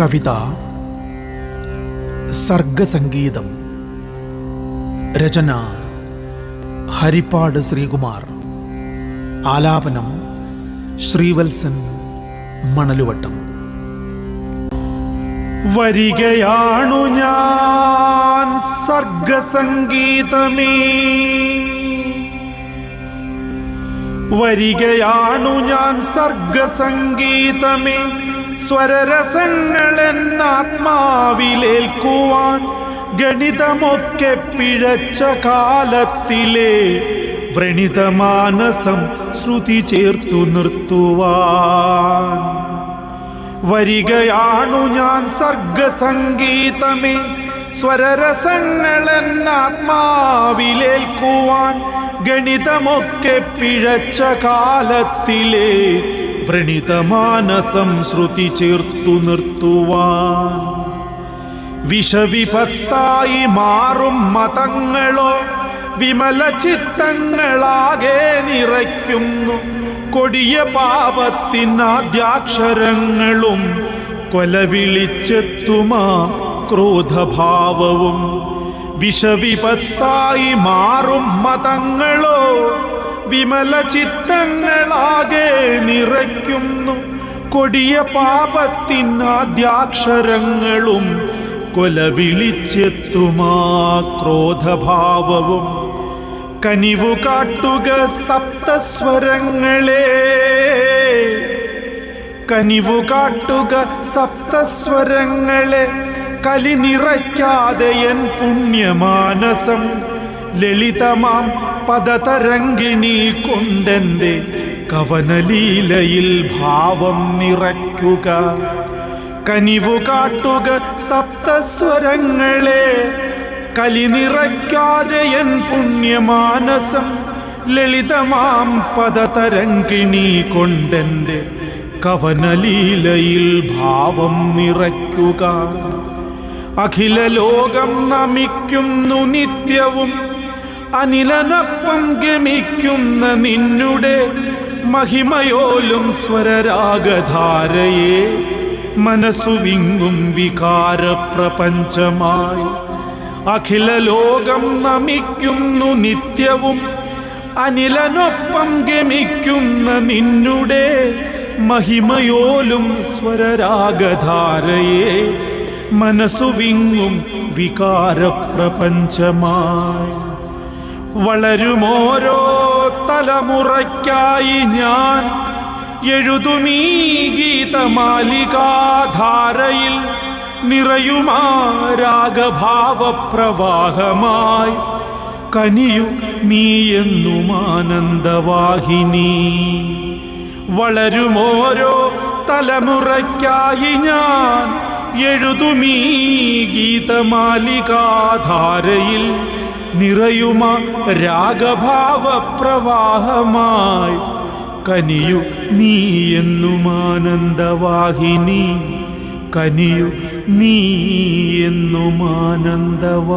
കവിത സർഗസംഗീതം രചന ഹരിപ്പാട് ശ്രീകുമാർ. ആലാപനം ശ്രീവത്സൻ മണലുവട്ടം. വരികയാണു ഞാൻ സർഗസംഗീതമേ. വരികയാണു ഞാൻ സർഗസംഗീതമേ. സ്വരരസങ്ങൾ എന്നാത്മാവിലേൽക്കുവാൻ ഗണിതമൊക്കെ പിഴച്ച കാലത്തിലെ വ്രണിതമാനസം ശ്രുതി ചേർത്തു നിർത്തുവാൻ. വരികയാണു ഞാൻ സർഗസംഗീതമേ സ്വരരസങ്ങൾ എന്നാത്മാവിലേൽക്കുവാൻ ഗണിതമൊക്കെ പിഴച്ച കാലത്തിലെ വ്രണിതമാനസം ശ്രുതി ചേർത്തു നിർത്തുവാൻ. വിഷവിപത്തായി മാറും മതങ്ങളോ വിമല ചിത്തങ്ങളാകെ നിറയ്ക്കുന്നു. കൊടിയ പാപത്തിനാദ്യാക്ഷരങ്ങളും കൊലവിളിച്ചെത്തുമാ ക്രോധഭാവവും. വിഷവിപത്തായി മാറും മതങ്ങളോ വിമല ചിത്തങ്ങളാകെ നിറയ്ക്കുന്നു. കൊടിയ പാപത്തിനാദ്യാക്ഷരങ്ങളും കൊലവിളിച്ചെത്തുമാ ക്രോധഭാവവും. കനിവു കാട്ടുക സപ്തസ്വരങ്ങളെ. കനിവു കാട്ടുക സപ്തസ്വരങ്ങളെ. കലി നിറയ്ക്കാതെ എൻ പുണ്യമാനസം. ലളിതമാം പദതരങ്കിണി കൊണ്ടെന്റെ കവനലീലയിൽ ഭാവം നിറയ്ക്കുക. കനിവു കാട്ടുക സപ്തസ്വരങ്ങളെ കലി നിറയ്ക്കാതെ എൻ പുണ്യമാനസം. ലളിതമാം പദതരങ്കിണി കൊണ്ടെന്റെ കവനലീലയിൽ ഭാവം നിറയ്ക്കുക. അഖില ലോകം നമിക്കുന്നു നിത്യവും അനിലനൊപ്പം ഗമിക്കുന്ന നിന്നുടെ മഹിമയോലും സ്വരരാഗധാരയെ മനസ്സു വിങ്ങും വികാരപ്രപഞ്ചമായി. അഖില ലോകം നമിക്കുന്നു നിത്യവും അനിലനൊപ്പം ഗമിക്കുന്ന നിന്നുടെ മഹിമയോലും സ്വരരാഗധാരയെ മനസ്സു വിങ്ങും വികാരപ്രപഞ്ചമായി. വളരുമോരോ തലമുറയ്ക്കായി ഞാൻ എഴുതുമീ ഗീതമാലികാധാരയിൽ നിറയുമാ രാഗഭാവപ്രവാഹമായി കനിയു നീ എന്നും ആനന്ദവാഹിനി. വളരുമോരോ തലമുറയ്ക്കായി ഞാൻ എഴുതുമീ ഗീതമാലികാധാരയിൽ നിറയുമ രാഗഭാവപ്രവാഹമായി. കനിയു നീ എന്നും ആനന്ദവാഹിനി. കനിയു നീ എന്നും ആനന്ദവാഹിനി.